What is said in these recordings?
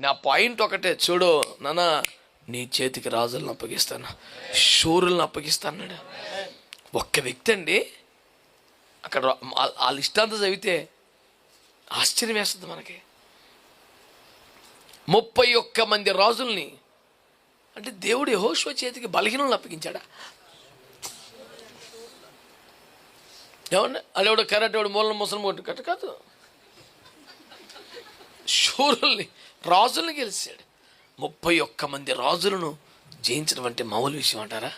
నా పాయింట్ ఒకటే చూడు నాన్న నీ చేతికి రాజులను అప్పగిస్తాను. శూరులను అప్పగిస్తాను అన్నాడు. ఒక్క వ్యక్తి అండి అక్కడ ఆ- ఇష్టాంత చదివితే ఆశ్చర్యం వేస్తుంది మనకి. ముప్పై ఒక్క మంది రాజుల్ని అంటే దేవుడు యెహోషువ చేతికి బలహీనలను అప్పగించాడా? ఏమన్నా అదేవాడు కరెక్ట్ మూలం ముసలం కొట్టు కట్ట కాదు. శూరుల్ని రాజుల్ని గెలిచాడు. ముప్పై ఒక్క మంది రాజులను జయించడం అంటే మామూలు విషయం అంటారా?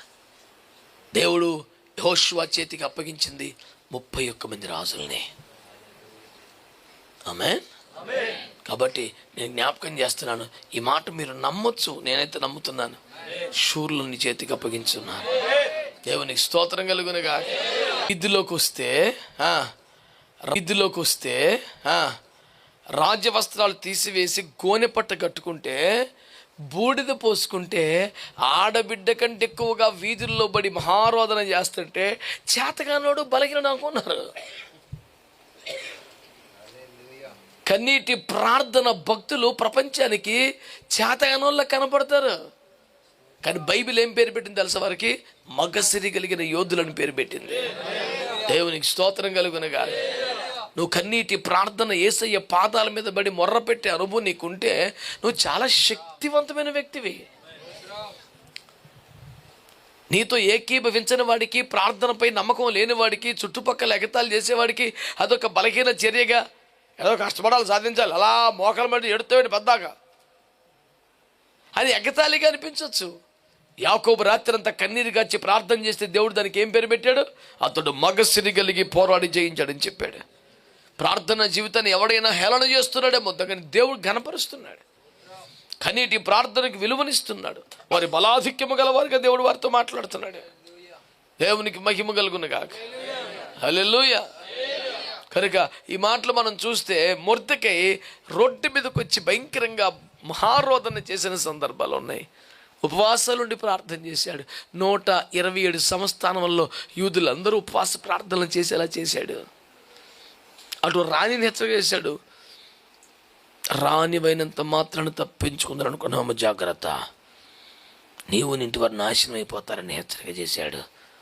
దేవుడు యహోష్వా చేతికి అప్పగించింది ముప్పై ఒక్క మంది రాజుల్ని. ఆమె కాబట్టి నేను జ్ఞాపకం చేస్తున్నాను ఈ మాట మీరు నమ్మొచ్చు నేనైతే నమ్ముతున్నాను. శూర్లు నీ చేతికి అప్పగించున్నాను దేవునికి స్తోత్రం కలుగునగా ఇద్దులోకి వస్తే ఆ, వస్తే ఆ, రాజ్య వస్త్రాలు తీసివేసి గోనె పట్ట కట్టుకుంటే బూడిద పోసుకుంటే ఆడబిడ్డ కంటే ఎక్కువగా వీధుల్లో బడి మహారోధన చేస్తుంటే చేతగానోడు బలగిన అనుకున్నారు. కన్నీటి ప్రార్థన భక్తులు ప్రపంచానికి చేతగానోళ్ళ కనపడతారు. కానీ బైబిల్ ఏం పేరు పెట్టింది తెలుసా వారికి? మగసిరి కలిగిన యోధులను పేరు పెట్టింది. దేవునికి స్తోత్రం కలుగునగా నువ్వు కన్నీటి ప్రార్థన ఏసయ్య పాదాల మీద పడి మొర్ర పెట్టే అనుభవం నీకుంటే నువ్వు చాలా శక్తివంతమైన వ్యక్తివి. నీతో ఏకీభవించని వాడికి ప్రార్థనపై నమ్మకం లేని వాడికి చుట్టుపక్కల ఎగతాలు చేసేవాడికి అదొక బలహీన చర్యగా ఏదో కష్టపడాలి సాధించాలి. అలా మోకల మధ్య ఎడుతాడు పెద్దాక? అది ఎగతాళిగా అనిపించవచ్చు యాకోబు రాత్రి అంతా కన్నీరు గాచి ప్రార్థన చేస్తే దేవుడు దానికి ఏం పేరు పెట్టాడు? అతడు మగసిరి కలిగి పోరాడి జయించాడని చెప్పాడు. ప్రార్థన జీవితాన్ని ఎవడైనా హేళన చేస్తున్నాడేమో కానీ దేవుడు ఘనపరుస్తున్నాడు. కనీటి ప్రార్థనకు విలువనిస్తున్నాడు. వారి బలాధిక్యము గల వారిగా దేవుడు వారితో మాట్లాడుతున్నాడు. దేవునికి మహిమ కలుగునగాక హలెలుయ కనుక ఈ మాటలు మనం చూస్తే మొర్దకై రొట్టె మీదకి వచ్చి భయంకరంగా మహారోధన చేసిన సందర్భాలు ఉన్నాయి. ఉపవాసాలుండి ప్రార్థన చేశాడు. నూట ఇరవై ఏడు సంస్థానంలో యూదులందరూ ఉపవాస ప్రార్థనలు చేసేలా చేశాడు. అటు రాణిని హెచ్చరికేశాడు రానివైనంత మాత్రాన్ని తప్పించుకుందని అనుకున్నాము జాగ్రత్త. నీవు ఇంటి వారు నాశనం అయిపోతారని హెచ్చరిక చేశాడు.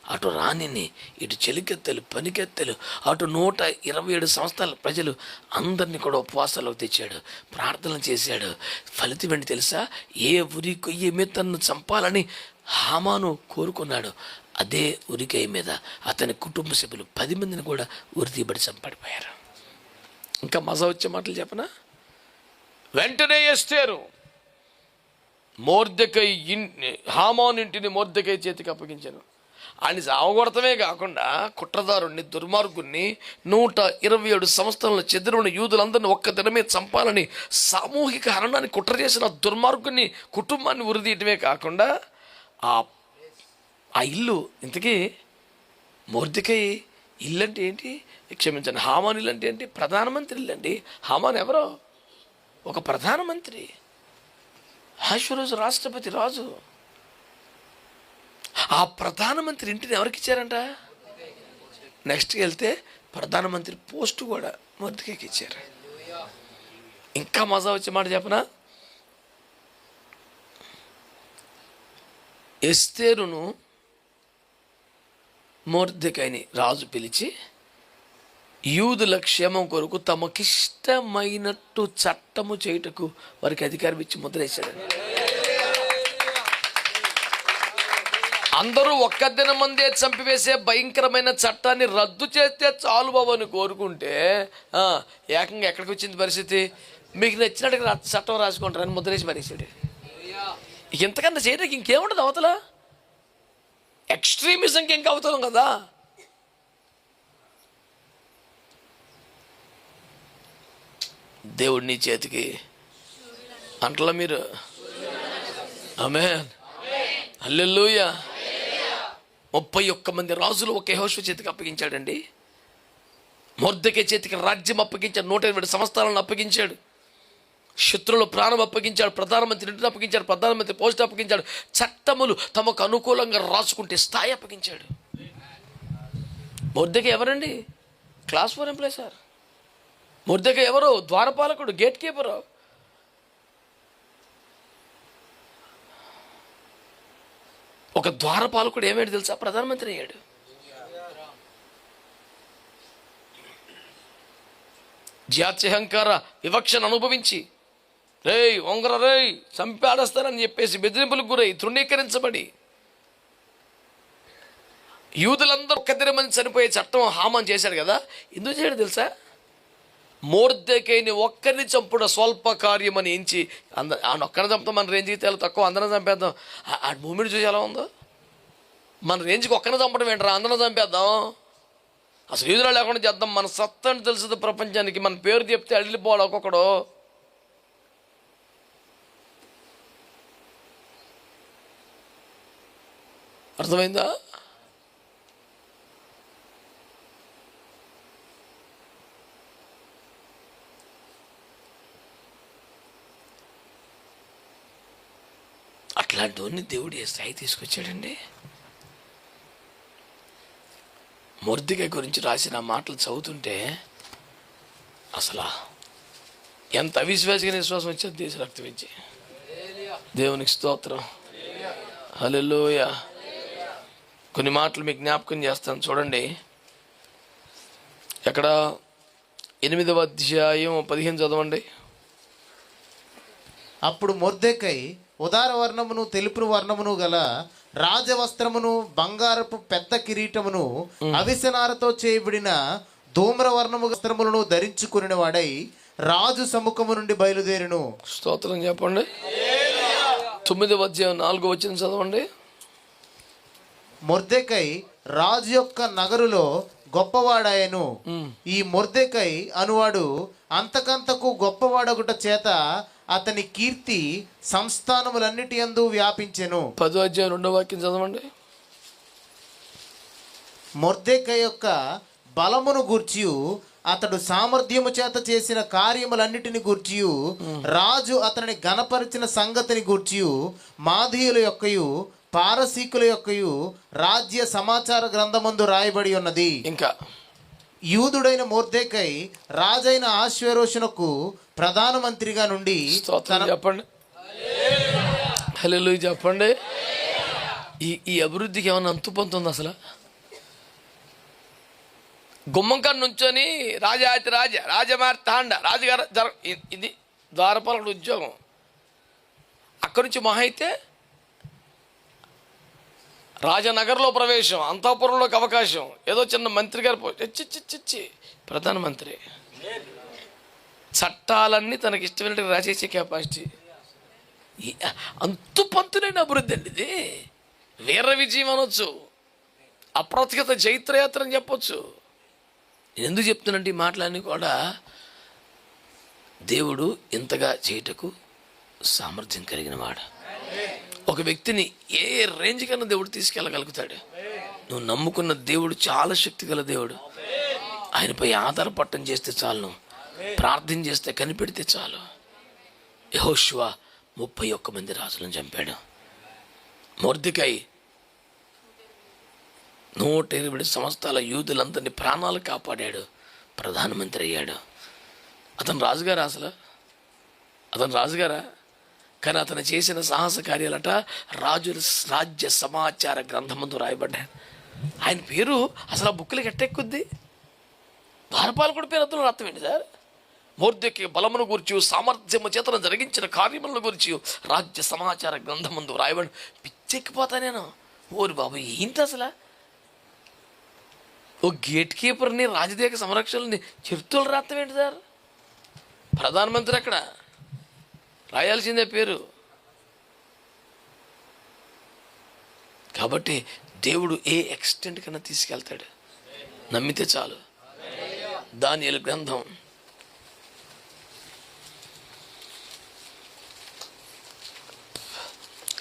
అటు రాణిని ఇటు చెలికెత్తలు పనికెత్తలు అటు నూట ఇరవై ఏడు సంవత్సరాల ప్రజలు అందరినీ కూడా ఉపవాసాలకు తెచ్చాడు. ప్రార్థనలు చేశాడు. ఫలితం ఏంటి తెలుసా? ఏ ఉరి కొయ్యి మీద తన్ను చంపాలని హామాను కోరుకున్నాడు. అదే ఉరికయ్య మీద అతని కుటుంబ సభ్యులు పది మందిని కూడా ఉరి తీయబడి చంపడిపోయారు ఇంకా మజా వచ్చే మాటలు చెప్పనా? వెంటనే ఎస్తేరు. మోర్దకై ఇన్ హామాన్ ఇంటిని మోర్దకై చేతికి అప్పగించాను ఆయన సావగొడతమే కాకుండా కుట్రదారుణ్ణి దుర్మార్గుణ్ణి నూట ఇరవై ఏడు సంవత్సరాల చెదిరిన యూదులందరినీ ఒక్క దినమే చంపాలని సామూహిక హరణాన్ని కుట్ర చేసిన దుర్మార్గుని కుటుంబాన్ని ఉరిదీయటమే కాకుండా ఆ ఆ ఇల్లు ఇంతకీ మోర్దికై ఇల్లు అంటే ఏంటి? క్షమించండి. హామాన్ ఇల్లు అంటే ఏంటి? ప్రధానమంత్రి ఇల్లు అండి హామాన్ ఎవరో? ఒక ప్రధానమంత్రి. హాషురోజు రాష్ట్రపతి రాజు. ఆ ప్రధానమంత్రి ఇంటిని ఎవరికి ఇచ్చారంట? నెక్స్ట్కి వెళ్తే ప్రధానమంత్రి పోస్ట్ కూడా మొదటికి ఇచ్చారు. ఇంకా మజా వచ్చే మాట చెప్పనా? ఎస్తేరును మోర్దెకైని రాజు పిలిచి యూదుల క్షేమం కొరకు తమకిష్టమైనట్టు చట్టము చేయుటకు వారికి అధికారం ఇచ్చి ముద్రేశాడు అందరూ ఒక్క దిన ముందే చంపివేసే భయంకరమైన చట్టాన్ని రద్దు చేస్తే చాలు బాబు అని కోరుకుంటే ఏకంగా ఎక్కడికి వచ్చింది పరిస్థితి? మీకు నచ్చినట్టుగా రా- చట్టం రాసుకుంటారని ముద్రేసి మరేసాడు ఇంతకన్నా చేయడానికి ఇంకేముండదు అవతల? ఎక్స్ట్రీమిజంకి ఇంకా అవుతాం కదా. దేవుడి నీ చేతికి అంటలా మీరు. ఆమె అల్లెల్లుయా ముప్పై ఒక్క మంది రాజులు ఒక యెహోషువ చేతికి అప్పగించాడండి. మొర్దకే చేతికి రాజ్యం అప్పగించాడు నూట ఇరవై సంవత్సరాలను అప్పగించాడు. శత్రులు ప్రాణం అప్పగించాడు ప్రధానమంత్రి ఇంటిని అప్పగించాడు ప్రధానమంత్రి పోస్ట్ అప్పగించాడు. చట్టములు తమకు అనుకూలంగా రాసుకుంటే స్థాయి అప్పగించాడు. మొద్దకి ఎవరండి? Class four employee sir. ముర్దక ఎవరు? ద్వారపాలకుడు గేట్ కీపర్. ఒక ద్వారపాలకుడు ఏమేడు తెలుసా? ప్రధానమంత్రి అయ్యాడు. జాత్యహంకార వివక్షను అనుభవించి రేయ్ ఒంగర రేయ్ చంపాడేస్తానని చెప్పేసి బెదిరింపులకు గురై తృణీకరించబడి. యూదులందరూ ఒక్కదిరి మంది చనిపోయే చట్టం హామం చేశాడు కదా? ఎందుకు చేయడం తెలుసా? మోర్దెకైని ఒక్కరిని చంపుడు స్వల్ప కార్యమని ఎంచి అంద ఆయన ఒక్కరిని చంపుతాం మన రేంజ్కి తేలి తక్కువ అందరం చంపేద్దాం. ఆ- మూమెంట్ చూసి ఎలా ఉందో? మన రేంజ్కి ఒక్కరిని చంపడం ఏంట్రా? అందరం చంపేద్దాం. అసలు యూదులు లేకుండా చేద్దాం. మన సత్తని తెలుస్తుంది ప్రపంచానికి. మన పేరు చెప్తే అడిగిపోవాలి ఒక్కొక్కడు. అర్థమైందా? అట్లాంటివన్నీ దేవుడు ఏ స్థాయి తీసుకొచ్చాడండి? మొర్దిక గురించి రాసిన మాటలు చదువుతుంటే అసలా ఎంత అవిశ్వాసమైన విశ్వాసం వచ్చేది దేశ రక్తం ఇచ్చి. దేవునికి స్తోత్రం. హలో కొన్ని మాటలు మీకు జ్ఞాపకం చేస్తాను. చూడండి. ఎక్కడ ఎనిమిదవ అధ్యాయం పదిహేను చదవండి. అప్పుడు మొర్దెకై ఉదార వర్ణమును తెలుపు వర్ణమును గల రాజవస్త్రమును బంగారపు పెద్ద కిరీటమును అవిసనారతో చేయబడిన ధూమ్ర వర్ణము వస్త్రములను ధరించుకుని వాడై రాజు సముఖము నుండి బయలుదేరును. స్తోత్రం చెప్పండి. తొమ్మిదవ అధ్యాయం నాలుగో వచ్చిన చదవండి. మొర్దెకై రాజు యొక్క నగరులో గొప్పవాడాయను. ఈ మొర్దెకై అనువాడు అంతకంతకు గొప్పవాడగుట చేత అతని కీర్తి సంస్థానములన్నిటి యందు వ్యాపించెను. పదో అధ్యాయం రెండో వాక్యం చదవండి. మొర్దెక యొక్క బలమును గూర్చియు అతడు సామర్థ్యము చేత చేసిన కార్యములన్నిటిని గూర్చియు రాజు అతనిని గణపరిచిన సంగతిని గూర్చియు మాధీయుల యొక్కయు పారసీకుల యొక్కయు రాజ్య సమాచార గ్రంథమందు రాయబడి ఉన్నది. ఇంకా యూదుడైన మోర్దెకై రాజైన ఆశ్వరోషునకు ప్రధానమంత్రిగా నుండి చెప్పండి. హలో చెప్పండి. ఈ ఈ అభివృద్ధికి ఏమైనా అంతు పొందుతుంది అసలు? గుమ్మంకాడ నుంచొని రాజాతి రాజ రాజమార్తాండ రాజుగారు జర ఇ- ఇది ద్వారపాలకుడు ఉద్యోగం. అక్కడి నుంచి మహా అయితే రాజనగర్లో ప్రవేశం అంతఃపురంలోకి అవకాశం. ఏదో చిన్న మంత్రి గారు చిచ్చి చి చి, ప్రధానమంత్రి. చట్టాలన్నీ తనకి ఇష్టమైనట్టు రాసేసే కెపాసిటీ ఈ- అంతు పంతులైన అభివృద్ధి అండి ఇది. వీర విజయం అనొచ్చు. అప్రతిగత జైత్రయాత్ర అని చెప్పొచ్చు. నేను ఎందుకు చెప్తున్నానంటే ఈ మాటలన్నీ కూడా దేవుడు ఇంతగా చేయుటకు సామర్థ్యం కలిగిన వాడు ఒక వ్యక్తిని ఏ రేంజ్ కన్నా దేవుడు తీసుకెళ్ళగలుగుతాడు? నువ్వు నమ్ముకున్న దేవుడు చాలా శక్తి గల దేవుడు. ఆయనపై ఆధారపట్టం చేస్తే చాలు ప్రార్థన చేస్తే కనిపెడితే చాలు. యహోశివ ముప్పై ఒక్క మంది రాజులను చంపాడు. మొర్దికై నూట ఇరవై సంవత్సరాల యూదులందరినీ ప్రాణాలు కాపాడాడు. ప్రధానమంత్రి అయ్యాడు. అతను రాజుగారా అసలు? అతను రాజుగారా? కానీ అతను చేసిన సాహస కార్యాలట రాజుల రాజ్య సమాచార గ్రంథమందు రాయబడ్డాడు ఆయన పేరు అసలు ఆ బుక్లకి ఎట్టెక్కుద్ది? ద్వారపాలకుడి పేరు అందులో అర్థం ఏంటి సార్. మూర్తికి బలమును గురించి సామర్థ్యము చేతను జరిగించిన కార్యములను గురించి రాజ్య సమాచార గ్రంథమందు రాయబడి పిచ్చెక్కిపోతా నేను. ఓరి బాబు ఏంటి అసలు? ఓ గేట్ కీపర్ని రాజదేక సంరక్షణని చిరుతులు రాత్రం ఏంటి సార్. ప్రధానమంత్రి అక్కడ రాయాల్సిందే పేరు. కాబట్టి దేవుడు ఏ ఎక్స్టెంట్ కన్నా తీసుకెళ్తాడు. నమ్మితే చాలు. దాని గ్రంథం.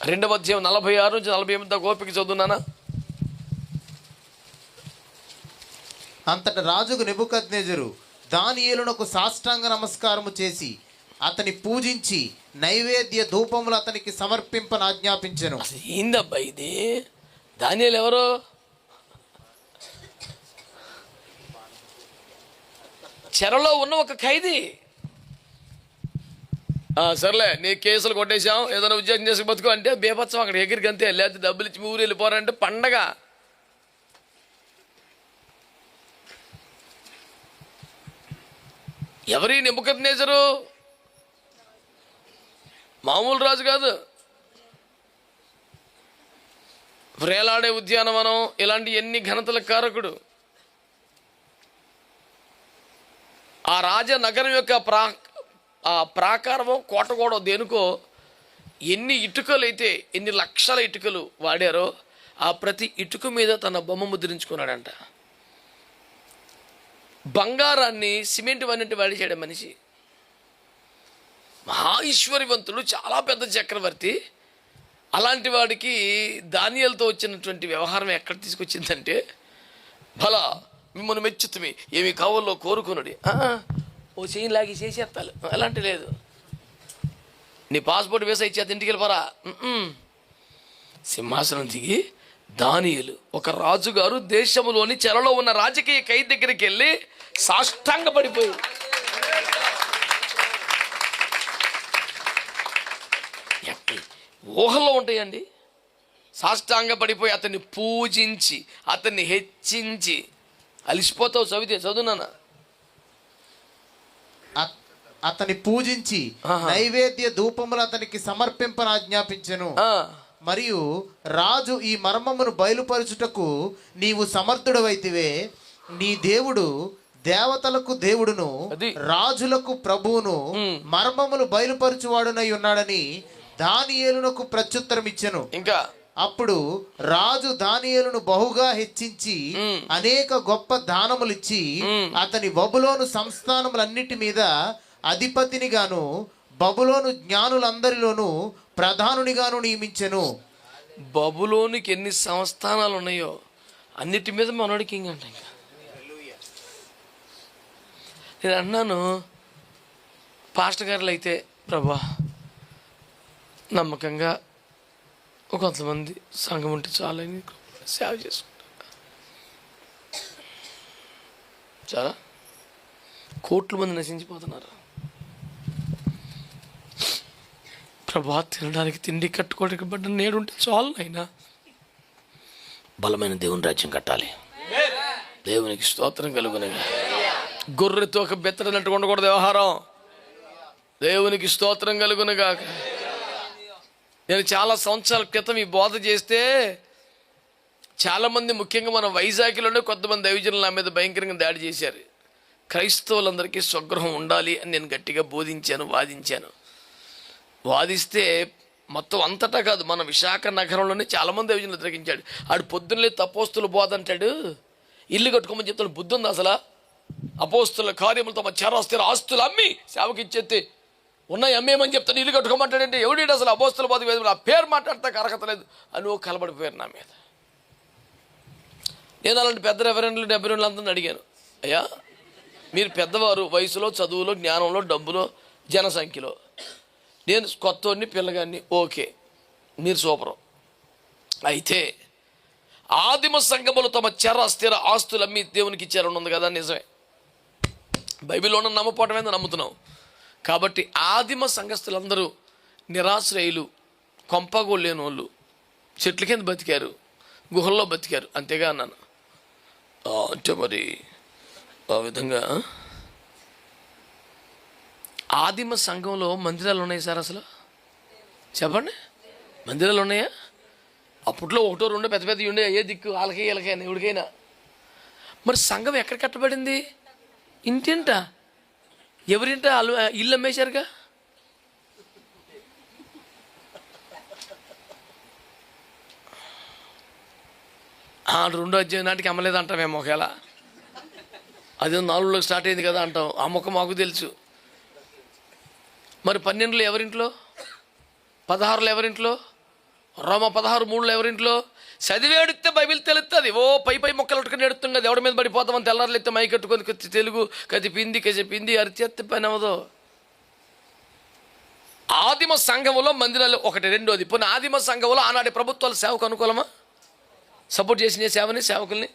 రెండవ అధ్యాయం నలభై ఆరు నుంచి నలభై ఎనిమిది దాకా ఓపిక చదువున్నానా అంతట రాజుకు నెబుకద్నెజరు దానియేలునకు సాష్టాంగ నమస్కారము చేసి అతని పూజించి నైవేద్య ధూపములు అతనికి సమర్పింపని ఆజ్ఞాపించెను. ఏందబ్బా ఇది? దానియాలు ఎవరు? చెరలో ఉన్న ఒక ఖైదీ. ఆ, సర్లే నీ కేసులు కొట్టేశాం. ఏదైనా ఉద్యోగం చేసి బతుకు అంటే బేపత్సం అక్కడ ఎగిరికి అంతే. లేకపోతే డబ్బులు ఇచ్చి ఊరు వెళ్ళిపోరంటే పండగ. ఎవరి నిమ్మకత్నేసరు మామూలు రాజు కాదు. వ్రేలాడే ఉద్యానవనం ఇలాంటి ఎన్ని ఘనతల కారకుడు. ఆ రాజనగరం యొక్క ప్రా ఆ ప్రాకారమో కోటగోడో దేనికో ఎన్ని ఇటుకలు అయితే ఎన్ని లక్షల ఇటుకలు వాడారో ఆ ప్రతి ఇటుక మీద తన బొమ్మ ముద్రించుకున్నాడంట. బంగారాన్ని సిమెంట్ వన్నట్టు వాడిచాడు మనిషి. మహా ఈశ్వరివంతుడు చాలా పెద్ద చక్రవర్తి. అలాంటి వాడికి దానియాలతో వచ్చినటువంటి వ్యవహారం ఎక్కడ తీసుకొచ్చిందంటే భలా మిమ్మల్ని మెచ్చుతుమి ఏమి కావాలో కోరుకున్నాడు ఓ చేయి లాగి చేసేస్తాను అలాంటి లేదు. నీ పాస్పోర్ట్ వేసా ఇచ్చేది ఇంటికి వెళ్ళిపోరా. సింహాసనం దిగి దానియులు ఒక రాజుగారు దేశంలోని చెరలో ఉన్న రాజకీయ ఖైదీ దగ్గరికి వెళ్ళి సాష్టాంగ పడిపోయి ఎక్క- ఊహల్లో ఉంటాయండి సాష్టాంగ పడిపోయి అతన్ని పూజించి అతన్ని హెచ్చించి అలిసిపోతావు చదివితే చదువునానా అ- అతని పూజించి. నైవేద్య ధూపములు అతనికి సమర్పింపని ఆజ్ఞాపించెను ఆ, మరియు రాజు ఈ మర్మమును బయలుపరచుటకు నీవు సమర్థుడవైతివే నీ దేవుడు దేవతలకు దేవుడును. రాజులకు ప్రభువును. మర్మములు బయలుపరచువాడునై ఉన్నాడని దానియేలునకు ప్రత్యుత్తరం ఇచ్చెను ఇంకా అప్పుడు రాజు దానియేలును బహుగా హెచ్చించి. అనేక గొప్ప దానములిచ్చి ఉమ్. అతని బబులోను సంస్థానములన్నిటి మీద అధిపతిని గాను బబులోను జ్ఞానులందరిలోనూ ప్రధానునిగాను నియమించెను బబులోనికి ఎన్ని సంస్థానాలు ఉన్నాయో అన్నిటి మీద మనోడి కింగ్ అంట ఇంకా నేను అన్నాను పాస్టర్ గారులు అయితే ప్రభా నమ్మకంగా కొంతమంది సంఘం ఉంటే చాలని సేవ చేసుకుంటారు చాలా కోట్ల మంది నశించిపోతున్నారు? ప్రభా తినడానికి తిండి కట్టుకోవడానికి బట్ట నేడుంటే చాలు అయినా బలమైన దేవుని రాజ్యం కట్టాలి. దేవునికి స్తోత్రం కలుగునగా. గొర్రెతో ఒక బెత్తడనట్టు ఉండకూడదు వ్యవహారం. దేవునికి స్తోత్రం కలుగునగా నేను చాలా సంవత్సరాల క్రితం ఈ బోధ చేస్తే చాలామంది ముఖ్యంగా మన వైజాగ్లోనే కొంతమంది దైవజనులు నా మీద భయంకరంగా దాడి చేశారు. క్రైస్తవులందరికీ స్వగృహం ఉండాలి అని నేను గట్టిగా బోధించాను వాదించాను. వాదిస్తే మొత్తం అంతటా కాదు మన విశాఖ నగరంలోనే చాలామంది దైవజనులు వ్యతిరేకించాడు ఆడు పొద్దున్నే తపోస్తులు బోధ అంటాడు. ఇల్లు కట్టుకోమని చెప్తాడు బుద్ధి ఉంది అసలు? అపోస్తుల కార్యములు తమ చేరాస్తుల ఆస్తులు అమ్మి సేవకి ఇచ్చేస్తే ఉన్నాయి చెప్తే నీళ్ళు కట్టుకోమంటాడంటే ఎవడేడు అసలు అపోస్తుల బోధ వేద ఆ పేరు మాట్లాడితే అర్హత లేదు. అని ఓ కలబడిపోయారు నా మీద. నేను అలాంటి పెద్ద రెఫరెండ్లు డెబ్బై రెండు అందరిని అడిగాను. అయ్యా మీరు పెద్దవారు వయసులో చదువులో జ్ఞానంలో డబ్బులో జనసంఖ్యలో. నేను కొత్తోడిని పిల్లగాన్ని ఓకే మీరు సూపరు. అయితే ఆదిమ సంగములు తమ చెర స్థిర ఆస్తులు అమ్మి దేవునికి ఇచ్చారని ఉంది కదా నిజమే. బైబిల్లోనే ఉన్న మీద నమ్ముతున్నాం. కాబట్టి ఆదిమ సంఘస్థులందరూ నిరాశ్రయులు కొంపగోళ్ళు లేని వాళ్ళు చెట్ల కింద బతికారు గుహల్లో బతికారు. అంతేగా అన్నాను. అంటే మరి ఆ విధంగా ఆదిమ సంఘంలో మందిరాలు ఉన్నాయి సార్ అసలు? చెప్పండి. మందిరాలు ఉన్నాయా? అప్పట్లో ఒకటో రెండో పెద్ద పెద్ద ఉండే ఏ దిక్కు వాళ్ళకి వీళ్ళకైనా ఎవరికైనా మరి సంఘం ఎక్కడ కట్టబడింది? ఇంటింటా? ఎవరింట అల్లు ఇల్లు అమ్మేశారుగా? ఆ రెండో అధ్యాయం నాటికి అమ్మలేదు అంటామేమో ఒకవేళ. అదే నాలుగులోకి స్టార్ట్ అయింది కదా అంటాం. ఆ మొక్క మాకు తెలుసు. మరి పన్నెండులో ఎవరింట్లో? పదహారులో ఎవరింట్లో? రోమ పదహారు మూడులో ఎవరింట్లో? చదివేడితే బైబిల్ తెలుస్తుంది ఓ పై పై మొక్కలు ఉట్టుకుని ఎడుతుంది కదా ఎవడి మీద పడిపోతామని తెల్లారులు మై కట్టుకొని తెలుగు కదిపింది పింది అరిచేత్త అరిచేత్తే పని అవదో ఆదిమ సంఘములో మందిరాలు ఒకటి రెండోది. పోనీ ఆదిమ సంఘములో ఆనాటి ప్రభుత్వాల సేవకు అనుకూలమా? సపోర్ట్ చేసిన సేవని సేవకుల్ని?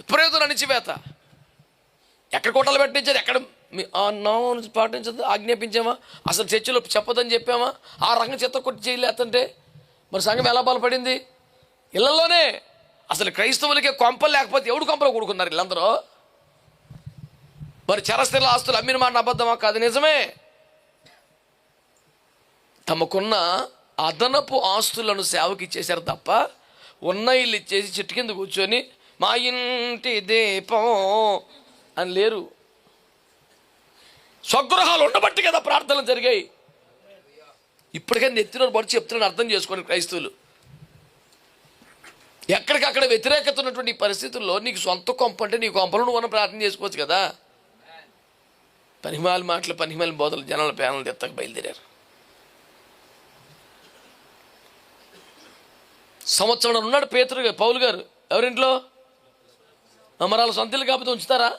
విపరీతం అణిచివేత. ఎక్కడ కోటలు పెట్టించారు? ఎక్కడ మీ ఆ నామం పాటించదు? ఆజ్ఞాపించామా? అసలు చర్చిలో చెప్పదని చెప్పామా? ఆ రంగం చెత్త కొట్టి చేయలేదంటే? మరి సంఘం ఎలా బలపడింది? ఇళ్ళలోనే అసలు క్రైస్తవులకే కొంపలు లేకపోతే ఎవడు కొంపలు కూడుకున్నారు వీళ్ళందరూ? మరి చరస్థిర ఆస్తులు అమ్మిన మాట అబద్ధమా కాదు? నిజమే. తమకున్న అదనపు ఆస్తులను సేవకి ఇచ్చేశారు తప్ప ఉన్న ఇల్లు ఇచ్చేసి చెట్టు కింద కూర్చొని మా ఇంటి దీపం అని లేరు. స్వగృహాలు ఉండబట్టి కదా ప్రార్థనలు జరిగాయి. ఇప్పటికైనా ఎత్తిన పడి చెప్తున్నాను అర్థం చేసుకోండి క్రైస్తవులు. ఎక్కడికక్కడ వ్యతిరేకత ఉన్నటువంటి పరిస్థితుల్లో నీకు సొంత కొంప అంటే నీ కొంపలు నువ్వు ఉన్న ప్రార్థన చేసుకోవచ్చు కదా. పనిమాల మాటలు పనిమాల బోధలు జనాల ప్యానల్ ఎత్తక బయలుదేరారు. సంవత్సరం ఉన్నాడు పేతురు పౌలు గారు. ఎవరింట్లో? అమరాల సొంత ఇల్లు కాకపోతే ఉంచుతారా?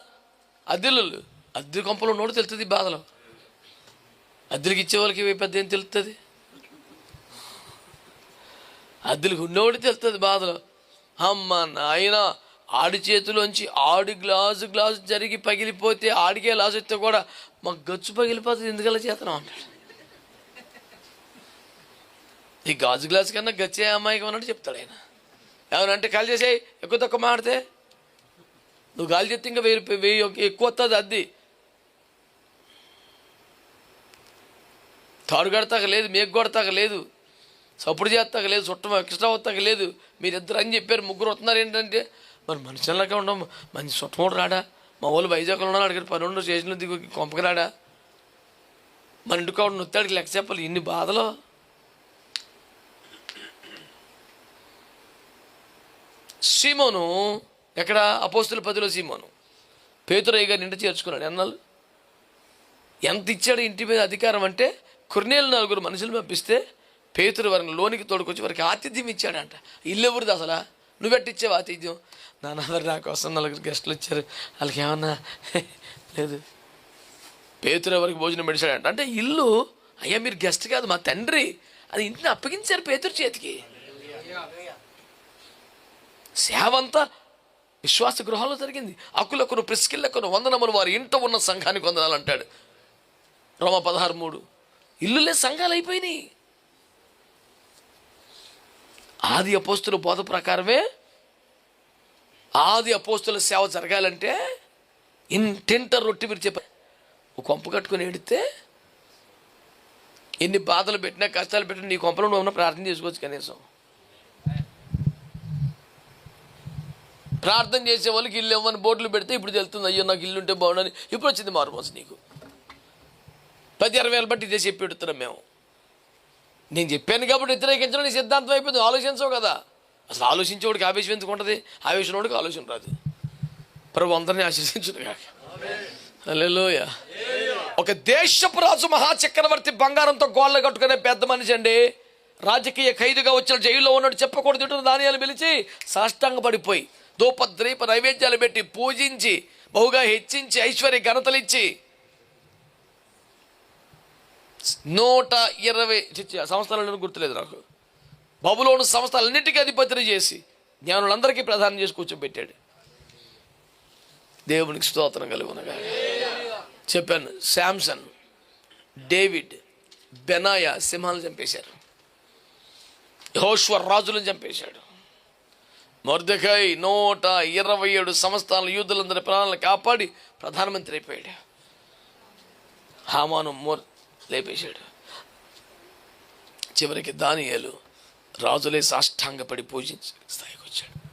అద్దెలు అద్దె కొంపలు ఉన్నోడు తెలుస్తుంది బాధలు. అద్దెలకు ఇచ్చే వాళ్ళకి పెద్ద ఏం తెలుస్తుంది అద్దెలకు ఉన్నోడు తెలుస్తుంది బాధలో. అమ్మ నాయన ఆడి చేతిలోంచి ఆడి గ్లాసు గ్లాసు జరిగి పగిలిపోతే ఆడికే లాస్ వస్తే కూడా మాకు గచ్చు పగిలిపోతుంది. ఎందుకలా చేతనం అంటాడు. ఈ గాజు గ్లాస్ కన్నా గచ్చే అమ్మాయికి అన్నట్టు చెప్తాడు ఆయన. ఏమనంటే కాల్ చేసేయి ఎక్కువ తక్కువ మాడితే నువ్వు గాలి చెప్తే ఇంకా వెయ్యి వెయ్యి ఒక- ఎక్కువ వస్తుంది అద్ది తాడు కడతాక లేదు మేకు కొడతాక లేదు. సప్పుడు చేస్తాక లేదు చుట్టం ఎక్స్ట్రా వస్తాక లేదు. మీరిద్దరు అని చెప్పారు ముగ్గురు వస్తున్నారు ఏంటంటే మరి మనుషులకే ఉండవు మంచి చుట్టమోడు రాడా? మా వాళ్ళు వైజాగ్లో ఉన్నాడు అడిగారు పన్నెండు స్టేషన్లో దిగు కొంపకి రాడా? మన ఇంటికి ఆవిడ నొత్తాడికి లెక్క చెప్పాలి ఇన్ని బాధలు? సీమోను ఎక్కడ? అపోస్తుల పదిలో సీమోను. పేతురయ్య గారిని ఇంటి చేర్చుకున్నాడు. ఎన్నాళ్ళు? ఎంత ఇచ్చాడు ఇంటి మీద అధికారం అంటే కుర్నేలు నలుగురు మనుషులు పంపిస్తే పేతురు వారిని లోనికి తోడుకొచ్చి వారికి ఆతిథ్యం ఇచ్చాడంట. ఇల్లు ఎవరిది అసలు? నువ్వెట్టిచ్చావు ఆతిథ్యం? నాన్న నా కోసం నలుగురు గెస్టులు వచ్చారు. వాళ్ళకి ఏమన్నా? లేదు. పేతురు ఎవరికి భోజనం పెడిచాడంట. అంటే ఇల్లు అయ్యా మీరు గెస్ట్ కాదు మా తండ్రి. అది ఇంటిని అప్పగించారు పేతురు చేతికి. సేవ అంతా విశ్వాస గృహంలో జరిగింది. అకులకును ప్రిస్కిల్లకును వందనములు వారి ఇంట ఉన్న సంఘానికి వందనాలంటాడు. రోమ పదహారు మూడు. ఇల్లులే సంఘాలు అయిపోయినాయి ఆది అపోస్తుల బోధ ప్రకారమే ఆది అపోస్తుల సేవ జరగాలంటే ఇంటింట రొట్టి మీరు చెప్పారు కొంప కట్టుకుని ఎడితే ఎన్ని బాధలు పెట్టినా కష్టాలు పెట్టినా నీ కొంపలో నువ్వు ప్రార్థన చేసుకోవచ్చు కనీసం. ప్రార్థన చేసే వాళ్ళకి ఇల్లు ఇవ్వని బోర్డులు పెడితే ఇప్పుడు తెలుస్తుంది అయ్యో నాకు ఇల్లు ఉంటే బాగుండని. ఇప్పుడు వచ్చింది మారుమోసు నీకు. పది ఇరవై వేలు బట్టి ఇదే చెప్పి పెడుతున్నాం మేము. నేను చెప్పాను కాబట్టి వ్యతిరేకించడం నీ సిద్ధాంతం అయిపోయింది. ఆలోచించవు కదా. అసలు ఆలోచించేవాడికి ఆవేశం ఎందుకు ఉంటుంది? ఆవేశంలోడికి ఆలోచన రాదు. ప్రభు అందరినీ ఆశీర్వదించును కాక హల్లెలూయ. ఒక దేశపు రాజు మహాచక్రవర్తి బంగారంతో గోళ్ళ కట్టుకునే పెద్ద మనిషి అండి. రాజకీయ ఖైదుగా వచ్చిన జైల్లో ఉన్నాడు. చెప్పకూడదు దానియాలు పిలిచి సాష్టాంగ పడిపోయి దూపద్రీప నైవేద్యాలు పెట్టి పూజించి బహుగా హెచ్చించి ఐశ్వర్య ఘనతలిచ్చి నూట ఇరవై సంస్థలను గుర్తులేదు నాకు. బబులోను సంస్థలన్నిటికీ అధిపతిని చేసి జ్ఞానులందరికీ ప్రధానం చేసి కూర్చోబెట్టాడు. దేవునికి స్తోత్రం కలుగునగా చెప్పాను శాంసన్ డేవిడ్ బెనాయా సింహాలను చంపేశారు. యెహోషువ రాజులను చంపేశాడు. మొర్దకాయ్ నూట ఇరవై ఏడు సంస్థల యూదులందరి ప్రాణాలను కాపాడి ప్రధానమంత్రి అయిపోయాడు. హామాను మోర్ లేపేశాడు. చివరికి దానియాలు రాజులే సాష్టాంగపడి పూజించి స్థాయికి వచ్చాడు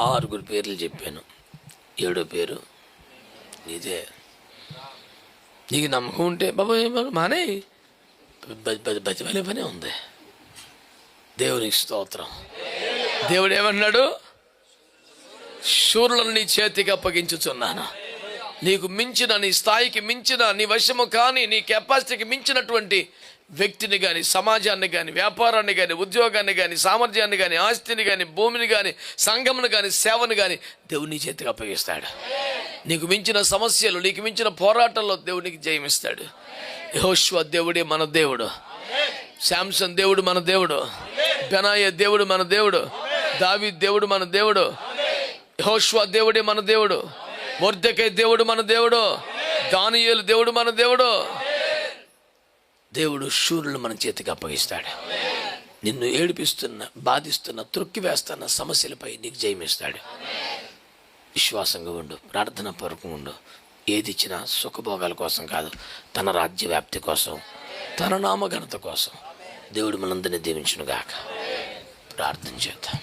ఆరుగురు పేర్లు చెప్పాను. ఏడో పేరు నీదే. నీకు నమ్మకం ఉంటే బాబా మానే? బతిమలే పనే ఉంది. దేవునికి స్తోత్రం. దేవుడు ఏమన్నాడు శూరులను నీ చేతికి అప్పగించుచున్నాను. నీకు మించిన నీ స్థాయికి మించిన నీ వశము కానీ నీ కెపాసిటీకి మించినటువంటి వ్యక్తిని కానీ సమాజాన్ని కానీ వ్యాపారాన్ని కానీ ఉద్యోగాన్ని కానీ సామర్థ్యాన్ని కానీ ఆస్తిని కానీ భూమిని కానీ సంఘమును కానీ సేవను కానీ దేవుని చేతిగా చేతికి అప్పగిస్తాడు. నీకు మించిన సమస్యలు నీకు మించిన పోరాటంలో దేవునికి జయమిస్తాడు. యహోశ్వ దేవుడే మన దేవుడు. శాంసన్ దేవుడు మన దేవుడు. బెనాయ దేవుడు మన దేవుడు. దావి దేవుడు మన దేవుడు. యహోశ్వ దేవుడే మన దేవుడు. మొర్దకై దేవుడు మన దేవుడు. దానియేలు దేవుడు మన దేవుడు. దేవుడు శూరులు మన చేతికి అప్పగిస్తాడు. నిన్ను ఏడిపిస్తున్న బాధిస్తున్న త్రొక్కి వేస్తున్న సమస్యలపై నీకు జయమిస్తాడు విశ్వాసంగా ఉండు ప్రార్థన పరకు ఉండు. ఏది ఇచ్చినా సుఖభోగాల కోసం కాదు తన రాజ్య వ్యాప్తి కోసం తన నామఘనత కోసం దేవుడు మనందరినీ దీవించునుగాక. ప్రార్థన చేద్దాం.